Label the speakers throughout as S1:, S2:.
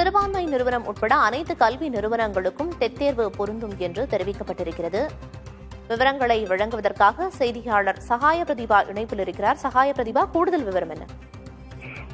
S1: சிறுபான்மை நிறுவனம் உட்பட அனைத்து கல்வி நிறுவனங்களுக்கும் டெட் தேர்வு பொருந்தும் என்று தெரிவிக்கப்பட்டிருக்கிறது. விவரங்களை வழங்குவதற்காக செய்தியாளர் சகாய பிரதிபா இணைப்பில் இருக்கிறார். சகாய பிரதிபா கூடுதல் விவரம் என்ன?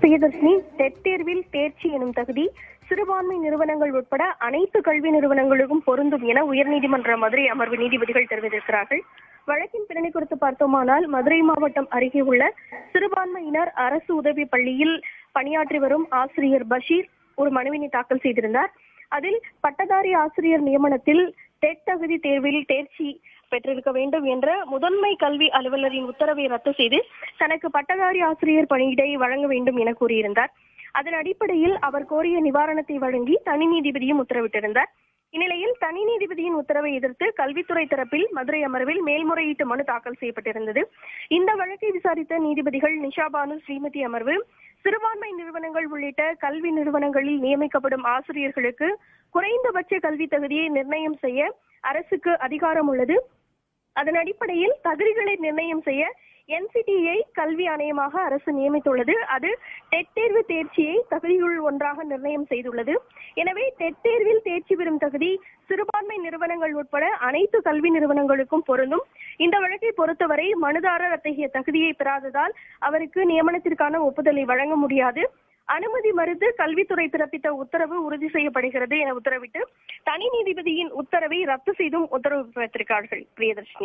S2: பிரியதர்ஷினி டெட் தேர்வில் தேர்ச்சி எனும் தகுதி சிறுபான்மை நிறுவனங்கள் உட்பட அனைத்து கல்வி நிறுவனங்களுக்கும் பொருந்தும் என உயர்நீதிமன்ற மதுரை அமர்வு நீதிபதிகள் தெரிவித்திருக்கிறார்கள். வழக்கின் பின்னணி குறித்து பார்த்தோமானால் மதுரை மாவட்டம் அருகே உள்ள சிறுபான்மையினர் அரசு உதவி பள்ளியில் பணியாற்றி வரும் ஆசிரியர் பஷீர் ஒரு மனுவினை தாக்கல் செய்திருந்தார். அதில் பட்டதாரி ஆசிரியர் நியமனத்தில் டெட் தகுதி தேர்வில் தேர்ச்சி பெற்றிருக்க வேண்டும் என்ற முதன்மை கல்வி அலுவலரின் உத்தரவை ரத்து செய்து தனக்கு பட்டதாரி ஆசிரியர் பணியிடை வழங்க வேண்டும் என கூறியிருந்தார். அதன் அடிப்படையில் அவர் கோரிய நிவாரணத்தை வழங்கி தனி நீதிபதியும் உத்தரவிட்டிருந்தார். இந்நிலையில் தனி நீதிபதியின் உத்தரவை எதிர்த்து கல்வித்துறை தரப்பில் மதுரை அமர்வில் மேல்முறையீட்டு மனு தாக்கல் செய்யப்பட்டிருந்தது. இந்த வழக்கை விசாரித்த நீதிபதிகள் நிஷாபானு ஸ்ரீமதி அமர்வு சிறுபான்மை நிறுவனங்கள் உள்ளிட்ட கல்வி நிறுவனங்களில் நியமிக்கப்படும் ஆசிரியர்களுக்கு குறைந்தபட்ச கல்வி தகுதியை நிர்ணயம் செய்ய அரசுக்கு அதிகாரம் உள்ளது. அதன் அடிப்படையில் தகுதிகளை நிர்ணயம் செய்ய என்சிடியை கல்வி ஆணையமாக அரசு நியமித்துள்ளது. அது டெட் தேர்வு தேர்ச்சியை தகுதியுள் ஒன்றாக நிர்ணயம் செய்துள்ளது. எனவே டெட் தேர்வில் தேர்ச்சி பெறும் தகுதி சிறுபான்மை நிறுவனங்கள் உட்பட அனைத்து கல்வி நிறுவனங்களுக்கும் பொருந்தும். இந்த வழக்கை பொறுத்தவரை மனுதாரர் அத்தகைய தகுதியை பெறாததால் அவருக்கு நியமனத்திற்கான ஒப்புதலை வழங்க முடியாது. அனுமதி மறுத்து கல்வித்துறை பிறப்பித்த உத்தரவு உறுதி செய்யப்படுகிறது என உத்தரவிட்டு தனி நீதிபதியின் உத்தரவை ரத்து செய்தும் உத்தரவு பிறப்பித்திருக்கிறார்கள் பிரியதர்ஷினி.